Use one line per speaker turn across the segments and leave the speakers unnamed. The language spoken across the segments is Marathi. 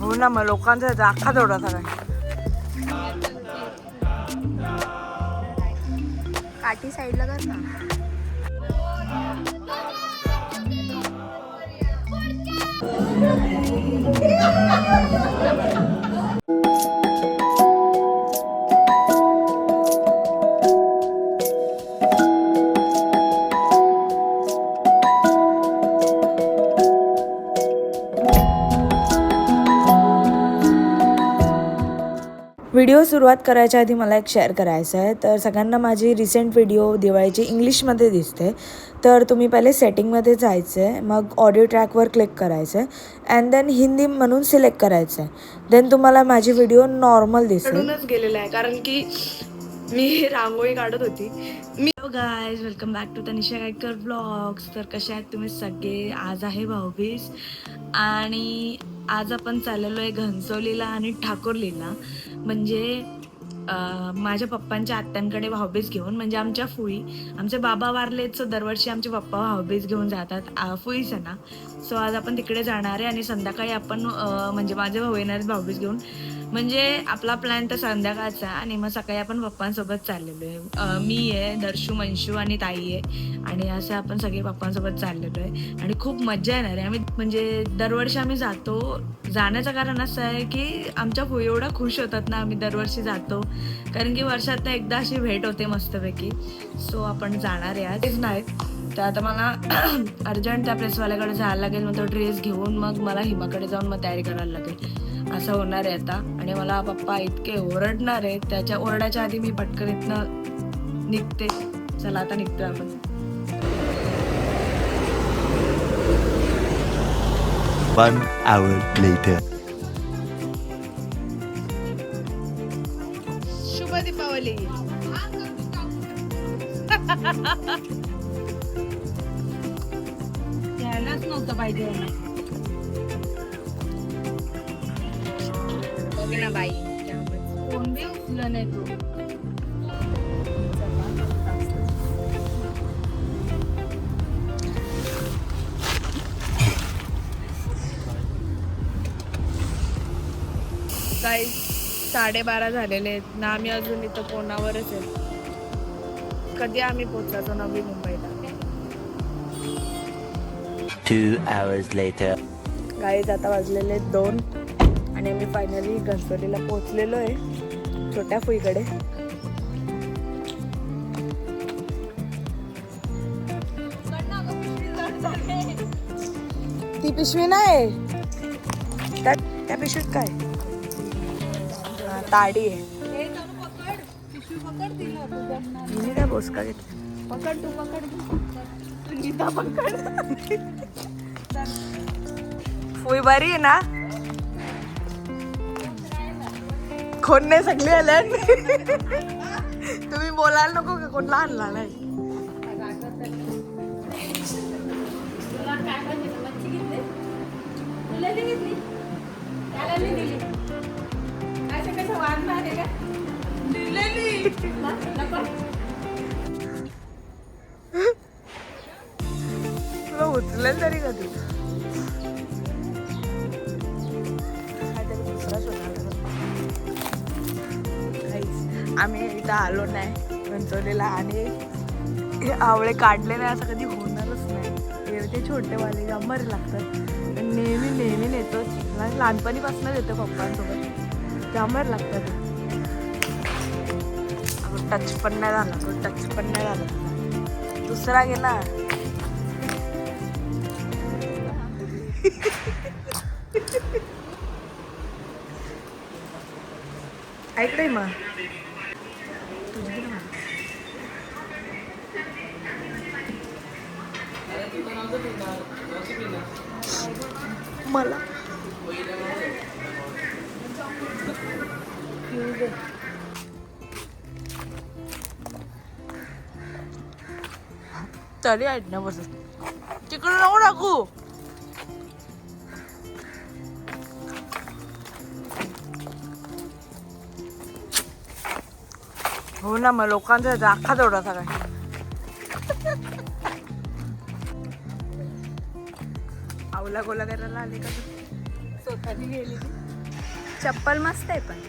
हो ना मग लोकांचा याचा अख्खा तेवढा सगळा
काठी साईडला कर ना.
व्हिडिओ सुरुवात करायच्या आधी मला एक शेअर करायचं आहे. तर सगळ्यांना माझी रिसेंट व्हिडिओ दिवाळीची इंग्लिशमध्ये दिसते. तर तुम्ही पहिले सेटिंगमध्ये जायचं आहे मग ऑडिओ ट्रॅकवर क्लिक करायचं आहे अँड देन हिंदी म्हणून सिलेक्ट करायचं आहे देन तुम्हाला माझी व्हिडिओ नॉर्मल दिसेल.
गेलेला आहे कारण की मी रांगोळी काढत होती. मी guys welcome back to Tanisha Gaikar blogs तर कसे आहेत तुम्ही सगळे? आज आहे भाऊबीज. आणि आज आपण चाललेलो आहे घनसवलीला आणि ठाकूरलीला. म्हणजे माझ्या पप्पांच्या आत्यांकडे भाऊबीज घेऊन. म्हणजे आमच्या फुई आमचे बाबा वारलेत सो दरवर्षी आमचे पप्पा भाऊबीज घेऊन जातात. आ, ना. सो आज आपण तिकडे जाणार आहे आणि संध्याकाळी आपण म्हणजे माझे भाऊ येणार भाऊबीज घेऊन. म्हणजे आपला प्लॅन तर संध्याकाळचा आहे आणि मग सकाळी आपण पप्पांसोबत चाललेलो आहे. मी आहे दर्शू मंशू आणि ताई आहे. आणि असं आपण सगळे पप्पांसोबत चाललेलो आहे. आणि खूप मजा येणार आहे. आम्ही म्हणजे दरवर्षी आम्ही जातो. जाण्याचं कारण असं आहे की आमच्या फुई एवढा खुश होतात ना आम्ही दरवर्षी जातो. कारण की वर्षात एकदा अशी भेट होते मस्तपैकी. सो आपण जाणार आहे आज. नाही तर आता मला अर्जंट त्या प्रेसवाल्याकडे जायला लागेल मग तो ड्रेस घेऊन मग मला हिमाकडे जाऊन मग तयारी करायला लागेल. असं होणार आहे आता. आणि मला पप्पा इतके ओरडणार आहे त्याच्या ओरडाच्या आधी मी पटकन इथनं निघते. चला आता निघतोय आपण.
One hour later.
शुभ दीपावली. नव्हतं पाहिजे.
बघ ना बाई.
कोण बी उचलं नाही तू? काही साडेबारा झालेले आहेत. ना आम्ही अजून इथं कोणावरच आहे कधी आम्ही पोचायचो नवी मुंबईला?
Two hours later.
गाईज आता वाजलेले आहेत दोन आणि आम्ही फायनली घनसोलीला पोचलेलो आहे छोट्या फुईकडे. ती पिशवी नाही त्या त्या पिशवीत काय? हा, ताडी आहे. काय बोसका घेतली
पकड तू पकड.
फुई बरी आहे ना? कोण नाही सगळे आले तुम्ही बोलायला नको का? कोण लहान लहान आहे तुला उचलेल तरी का तू? आम्ही इथं आलो नाही घंचवलेला आणि हे आवळे काढले नाही असं कधी होणारच नाही. ते छोटेवाले गंमर लागतात. नेहमी नेहमी नेतोच आणि लहानपणीपासूनच येतो पप्पांसोबत. गंमर लागतात. टच पण नाही झाला. टच पण नाही झाला. दुसरा गेला ऐकलंय मग. तरी आहेत ना बस तिकडे नको टाकू हो ना मग लोकांचा राखा तेवढा सगळा आवला गोला करायला आले का स्वतःने गेली
चप्पल मस्त आहे पण.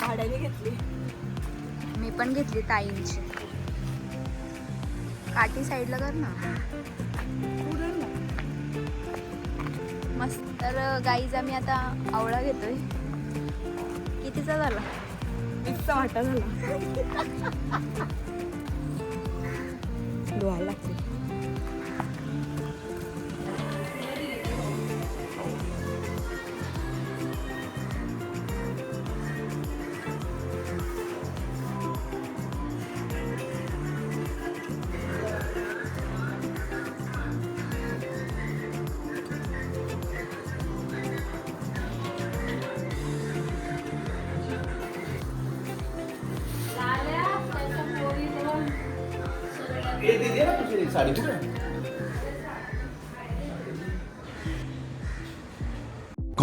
भाड्याने घेतली.
मी पण घेतली ताईंची. काठी साईडला कर ना. मस्त. तर गाईज आम्ही आता आवळा घेतोय. कितीचा झाला?
इतका वाटा झाला. धुवायला लागते.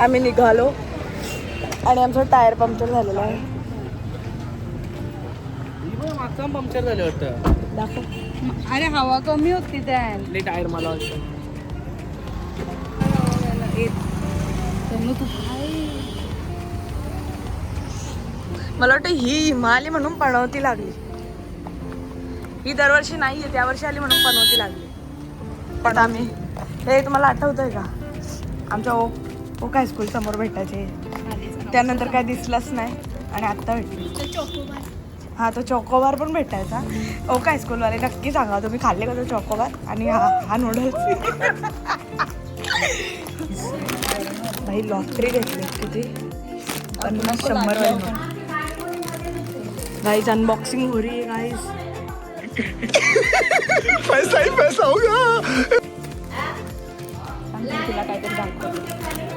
आम्ही निघालो. आणि आमचं टायर पंक्चर झालेलं आहे.
मागचा पंक्चर झाले वाटतं.
दाखव.
अरे हवा कमी होती त्या
लई टायर मला वाटतं.
मला वाटतं ही हिमालय म्हणून पणवती लागली. ही दरवर्षी नाही आहे त्या वर्षी आली म्हणून पनवती लागली. पण आम्ही हे तुम्हाला आठवतंय का? आमच्या ओ ओ काय स्कूल समोर भेटायचे? त्यानंतर काय दिसलंच नाही. आणि आत्ता भेटली हा तो चोकोबार पण भेटायचा. ओ काय स्कूलवाले नक्की सांगा तुम्ही खाल्ले का तो चोकोबार? आणि हा हा नूडल्स भाई लॉटरी घेतली किती पन्नास शंभर गाईज अनबॉक्सिंग हो रही है गाईज
पैसा ही पैसा होगा.
तुला काहीतरी दाखव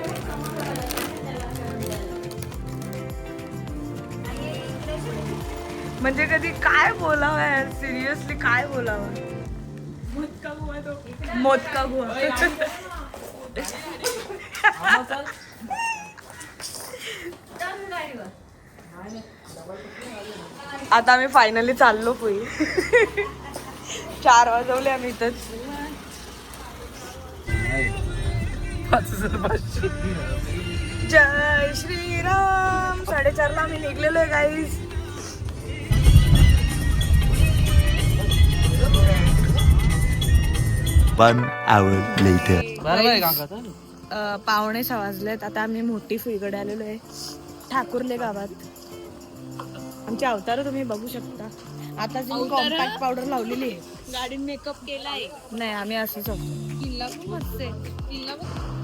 म्हणजे कधी काय बोलावं यार? सिरियसली काय बोलावं? मोदका गुहा आता आम्ही फायनली चाललो पुई चार वाजवले आम्ही इथंच. जय श्रीराम. साडेचारला आम्ही निघलेलो आहे गाईस
One hour later.
बरोबर आहे काका तर
पावणे सहा वाजलेत आता आम्ही मोठी फुईकडे आलेलो आहे. ठाकूरले गावात. आमचे अवतार तुम्ही बघू शकता. आता जी कॉम्पॅक्ट पावडर लावलेली आहे.
गाडीत मेकअप केलाय.
नाही आम्ही असंच होतो
किल्ला पण मस्त आहे. किल्ला पण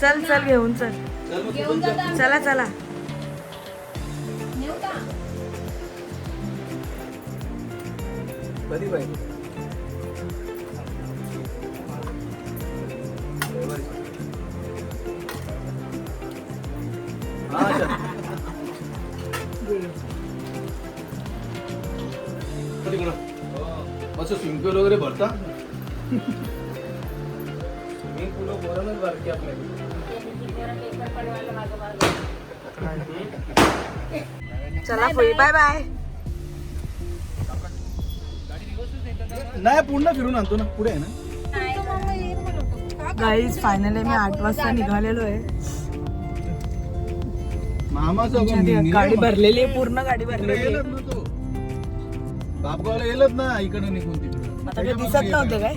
चल चल घेऊन चल. चला चला
कधी पाहिजे? बारकी
चला फुई बाय बाय
नाही पूर्ण फिरून आणतो ना पुढे आहे ना.
गाईज फायनली मी आठ वाजता निघालेलो आहे. गाडी भरलेली आहे पूर्ण गाडी भरलेली
बापगावला येलच ना इकडं निघून तिकडं.
आता काही दिसत नव्हतं काय?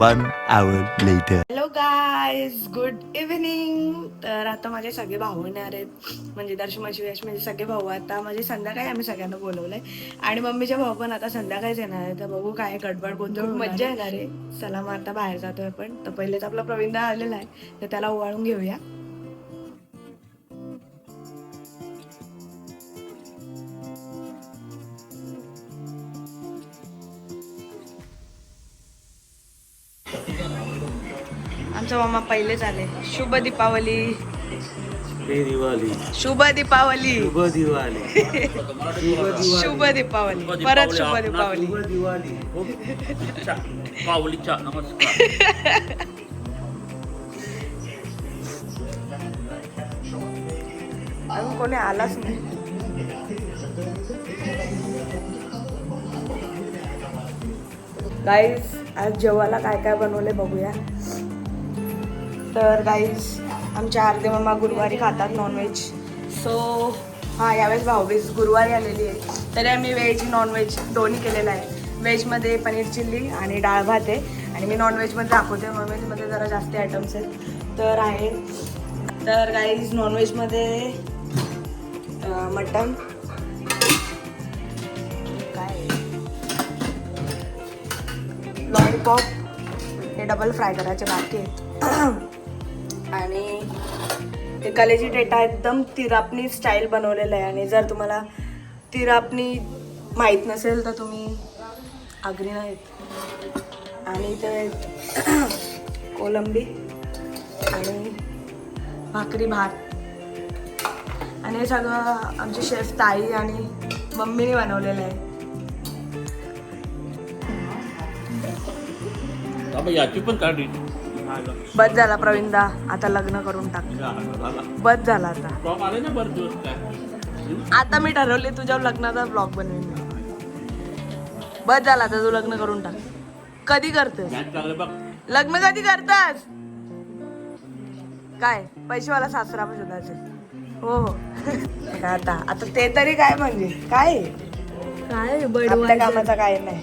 One hour later.
Hello guys good evening तर आता माझे सगळे भाऊ येणार आहेत. म्हणजे दर्शमाची वेश म्हणजे सगळे भाऊ. आता म्हणजे संध्याकाळी आम्ही सगळ्यांना बोलवलंय. आणि मम्मीचे भाऊ पण आता संध्याकाळीच येणार आहे तर बघू काय गडबड गोंधळ मज्जा येणार आहे. चला मग आता बाहेर जातोय आपण. तर पहिलेच आपला प्रवीणदा आलेला आहे. तर त्याला ओवाळून घेऊया. आमचा मामा पहिलेच आले शुभ दीपावली.
दिवाळी.
शुभ दीपावली.
शुभ दिवाळी.
शुभ दीपावली. परत शुभ दीपावली.
दिवाळी.
नमस्कार.
अजून कोणी आलाच नाही. गाईज आज जेवायला काय काय बनवले बघूया. तर गाईज आमच्या आरती मामा गुरुवारी खातात नॉनव्हेज सो हां यावेळेस भाऊबीज गुरुवारी आलेली आहे. तरी आम्ही व्हेज नॉनव्हेज दोन्ही केलेलं आहे. व्हेजमध्ये पनीर चिल्ली आणि डाळ भात आहे. आणि मी नॉनव्हेजमध्ये दाखवते. नॉनव्हेजमध्ये जरा जास्त आयटम्स आहेत. तर आहे. तर गाईज नॉनव्हेजमध्ये मटन काय? लॉलीपॉप हे डबल फ्राय करायचे बाकी आहेत. आणि ते कलेजी डेटा एकदम तिरापणी स्टाईल बनवलेलं आहे. आणि जर तुम्हाला तिरापणी माहीत नसेल तर तुम्ही आग्री नाहीत. आणि ते कोलंबी आणि भाकरी भात. आणि हे सगळं आमची शेफ ताई आणि मम्मीने बनवलेलं आहे.
याची पण काढली.
बस झाला प्रवीणदा. आता लग्न करून टाक. बस झाला आता. आता मी ठरवले तुझ्या लग्नाचा ब्लॉग बनवेन. बस झाला आता तू लग्न करून टाक. कधी करतेस लग्न कधी करतास काय? पैसेवाला सासरा पण शोधायचे हो हो. आता आता ते तरी काय म्हणजे? काय?
काय?
कामाचा काय नाही.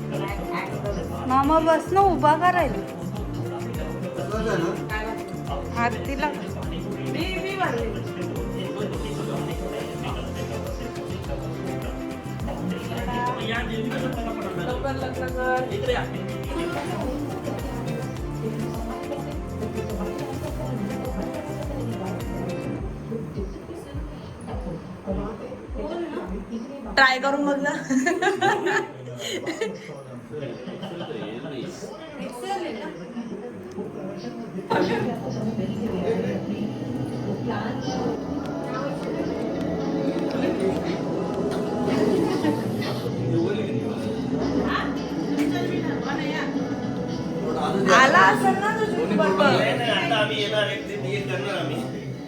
मामा बस ना उभा करायला. आरतीला.
ट्राय करून बघ ना. आला असेल ना.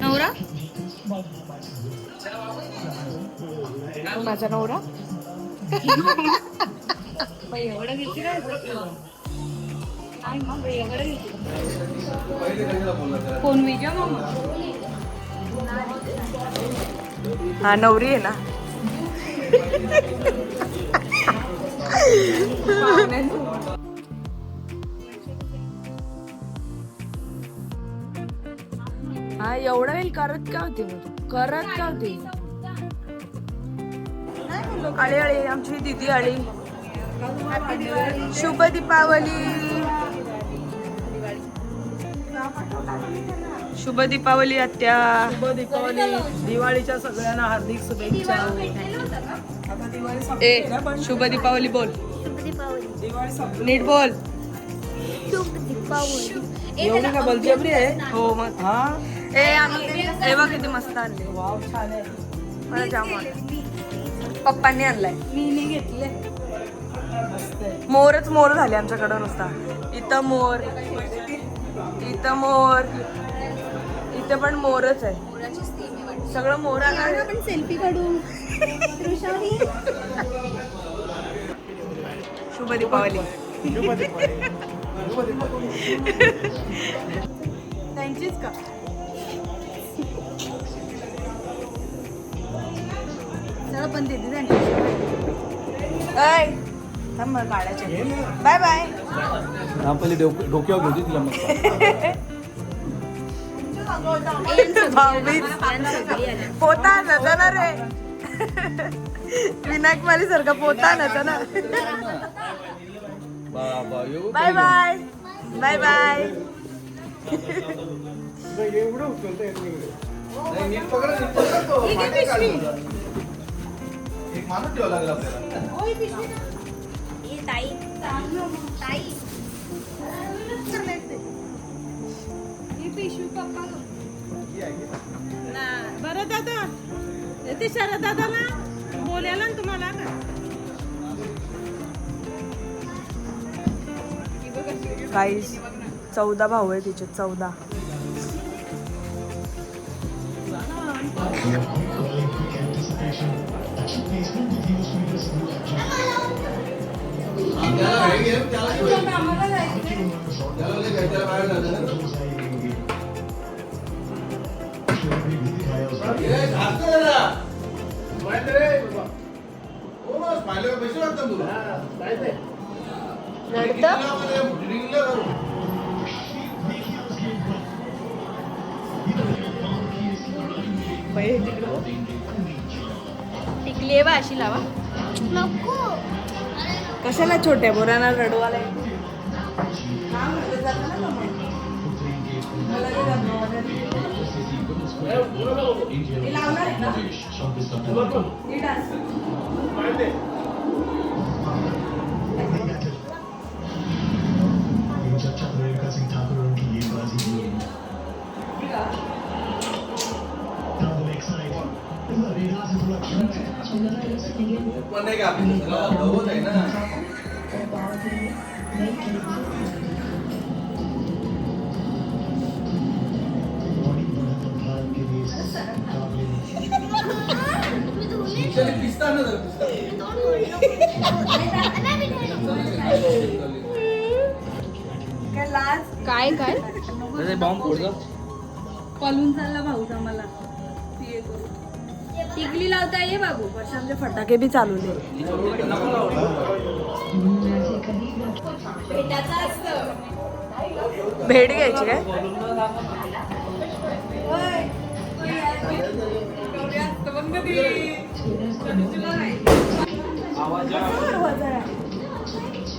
नवरा?
माझा नवरा?
एवढं काय मग एवढं कोण विजय मामा?
हा नवरी आहे ना. हा एवढा वेळ करत का होती? करत का होती? अळी अळी आमची दिदी अळी शुभ दीपावली. शुभ दीपावली आत्या.
दीपावली. दिवाळीच्या सगळ्यांना हार्दिक शुभेच्छा.
ए शुभ दीपावली बोल. नीट बोल.
एवढी का बलजबरी आहे?
हो मग.
हा?
ए आम्ही बघ किती मस्त आणले
वाव छान आहे.
मला जाम. पप्पांनी आणलाय.
मी घेतले
मोरच मोर झाले आमच्याकडं नुसता. इथं मोर. इथं मोर. इथं पण मोरच आहे. सगळं मोर
आपण सेल्फी काढू.
शुभ दीपावली. त्यांचीच का?
चला पण दीदी त्यांची
थांब मला काढायचे बाय बाय.
पहिले डोक्यावर घेऊ तिला
भाऊबीज. पोता नव्हता ना रे. विनायक माली सारखा पोता ना बाय बाय. Bye bye.
एवढं उचलता. मागे. एक माणूस ठेवावा लागेल आपल्याला.
ताई. ताई. ही
बरं दादा. ते शरद दादा ना बोलायला ना तुम्हाला. का
गाईस चौदा भाऊ आहे तिचे चौदा.
टिकली आहे बा अशी लावा.
कशाला छोट्या बोरांना रडवायला Thank you.
पण नाही का आपली गवत आहे ना चल, पिस्ता ना जरा, पिस्ता.
काय काय
बॉम्ब फोडतो
पलून चालला भाऊ आम्हाला टिकली लावता ये बाबू.
वर्षांचे फटाके बी चालवले भेट घ्यायची काय?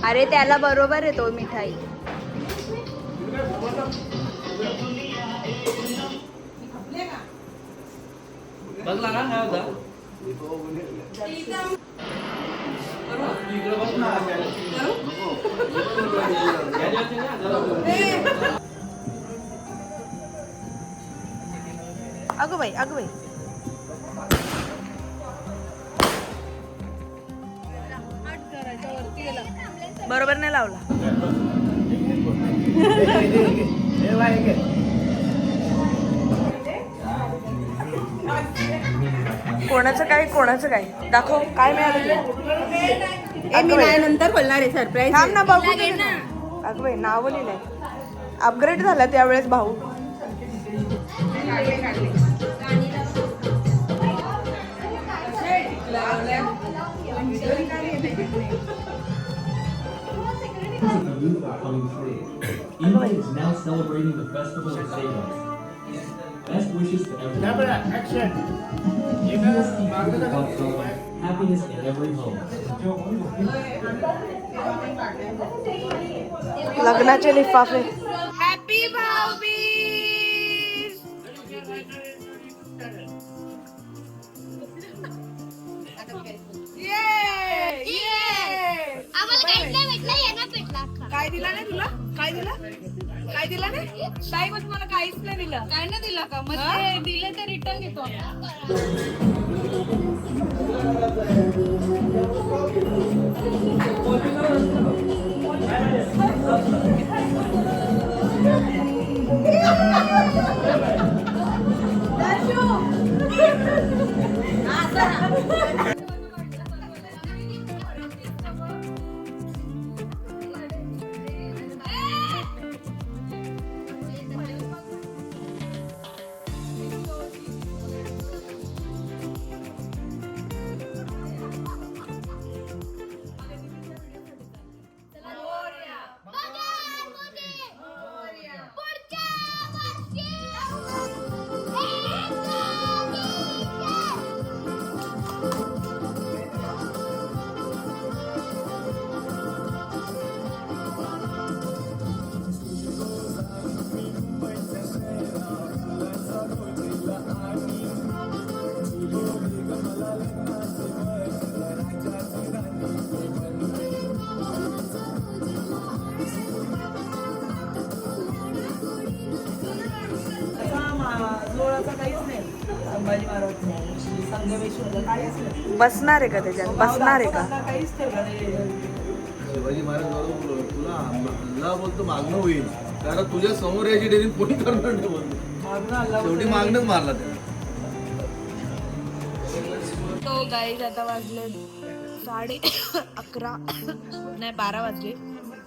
अरे त्याला बरोबर येतो मिठाई.
बघला ना काय होता
अगं बाई अगं बाई. बरोबर नाही लावला. कोणाचं काय कोणाचं काय? दाखव काय मिळालं तुला?
नंतर बोलणार आहे सरप्राईज
थांब ना बघू दे ना. अगं बाई नाव लिहिलंय. अपग्रेड झाला त्यावेळेस भाऊ.
India is now celebrating the festival of savings. Best wishes to everyone. Happiness equals the outcome. Happiness in every home.
लग्नाचे लिफाफे काय दिला नाही तुला? काय दिला? काय दिला
नाही? ताई मग तुम्हाला काहीच नाही दिलं.
काय नाही दिला का? मग ते दिले ते रिटर्न घेतो आम्ही.
संभाजी महाराज संगमेश्वर काहीच नाही. बसणार आहे का त्याच्यात बसणार आहे का? काहीच
शिवाजी महाराज बरोबर. तुला बोलतो मागणं होईल. कारण तुझ्या समोर याची डेअरी कोणी करणार नाही बोलतो. शेवटी मागणंच मारला त्याला
तो गाईज आता वाजले साडे अकरा नाही बारा वाजले.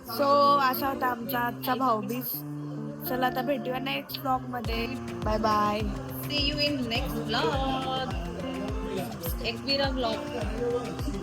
सो असा होता आमचा आजचा भाऊबीज. चला आता भेटूया नेक्स्ट ब्लॉगमध्ये. Bye bye
see you in next blog एक ब्लॉग